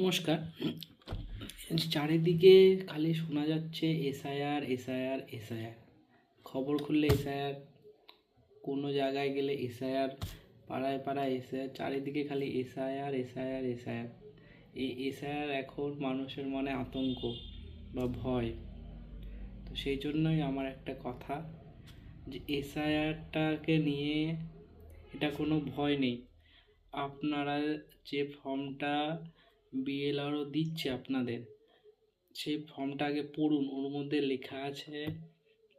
নমস্কার। চারিদিকে খালি শোনা যাচ্ছে এসআইআর এসআইআর এসআইআর। খবর খুললে এসআইআর, কোনো জায়গায় গেলে এসআইআর, পাড়ায় পাড়ায় এসআইআর, চারিদিকে খালি এসআইআর এসআইআর এসআইআর। এই এসআইআর এখন মানুষের মনে আতঙ্ক বা ভয়। তো সেই জন্যই আমার একটা কথা যে এসআইআরটাকে নিয়ে এটা কোনো ভয় নেই। আপনারা যে ফর্মটা বিএলআরও দিচ্ছে আপনাদের। সেই ফর্মটা আগে পড়ুন, ওর মধ্যে লেখা আছে,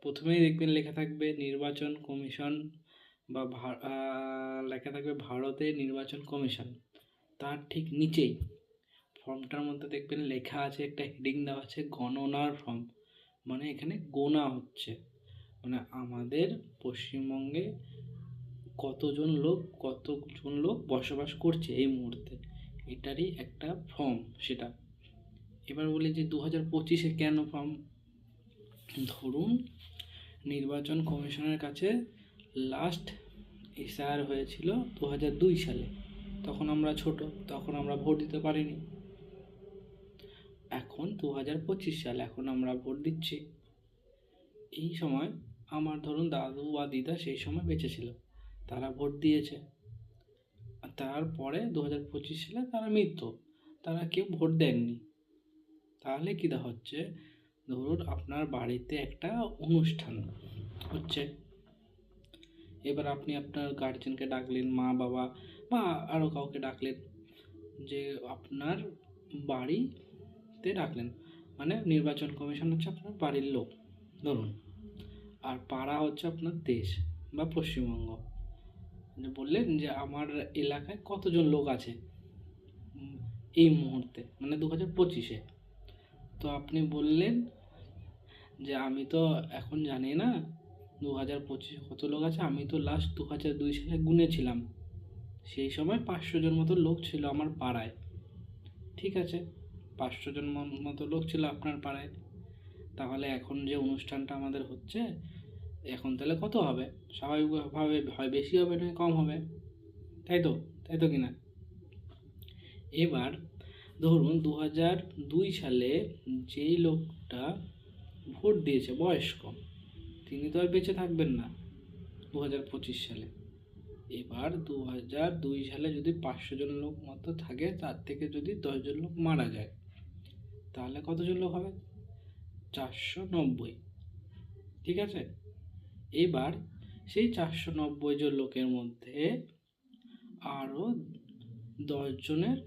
প্রথমেই দেখবেন লেখা থাকবে নির্বাচন কমিশন বা লেখা থাকবে ভারতের নির্বাচন কমিশন। তার ঠিক নিচেই ফর্মটার মধ্যে দেখবেন লেখা আছে, একটা হেডিং দেওয়া আছে, গণনার ফর্ম। মানে এখানে গোনা হচ্ছে। মানে আমাদের পশ্চিমবঙ্গে কতজন লোক কতজন লোক বসবাস করছে এই মুহূর্তে। এটারই একটা ফর্ম সেটা। এবার বলি যে দু হাজার পঁচিশে কেন ফর্ম ধরুন, নির্বাচন কমিশনের কাছে লাস্ট এসআর হয়েছিল দু হাজার দুই সালে। তখন আমরা ছোট, তখন আমরা ভোট দিতে পারিনি। এখন দু হাজার পঁচিশ সাল, এখন আমরা ভোট দিচ্ছি। এই সময় আমার ধরুন দাদু বা দিদা সেই সময় বেঁচে ছিল। তারা ভোট দিয়েছে। তারপরে দু হাজার পঁচিশ সালে তারা মৃত্যু। তারা কেউ ভোট দেননি। তাহলে কী হচ্ছে? ধরুন আপনার বাড়িতে একটা অনুষ্ঠান হচ্ছে। এবার আপনি আপনার গার্জেনকে ডাকলেন, মা, বাবা, বা আরও কাউকে ডাকলেন, যে আপনার বাড়িতে ডাকলেন। মানে নির্বাচন কমিশন হচ্ছে আপনার বাড়ির লোক। ধরুন। আর পাড়া হচ্ছে আপনার দেশ বা পশ্চিমবঙ্গ। বললেন যে আমার এলাকায় কতজন লোক আছে? এই মুহূর্তে মানে দু হাজার পঁচিশে। তো আপনি বললেন যে আমি তো এখন জানি না দু হাজার পঁচিশে কত লোক আছে, আমি তো লাস্ট দু হাজার দুই সালে গুনেছিলাম সেই সময় পাঁচশো জন মতো লোক ছিল আমার পাড়ায়। ঠিক আছে, পাঁচশো জন মতো লোক ছিল আপনার পাড়ায়। তাহলে এখন যে অনুষ্ঠানটা আমাদের হচ্ছে এখন তাহলে কত হবে? স্বাভাবিকভাবে হয় বেশি হবে নয় কম হবে? তাই তো? তাই তো কিনা? এবার ধরুন দু হাজার দুই সালে যেই লোকটা ভোট দিয়েছে বয়স্ক তিনি তো আর বেঁচে থাকবেন না দু হাজার পঁচিশ সালে। এবার দু হাজার দুই সালে যদি পাঁচশো জন লোক মতো থাকে, তার থেকে যদি দশজন লোক মারা যায়, তাহলে কতজন লোক হবে? চারশো নব্বই। ঠিক আছে? এবার সেই চারশো নব্বই জন লোকের মধ্যে আরও দশজনের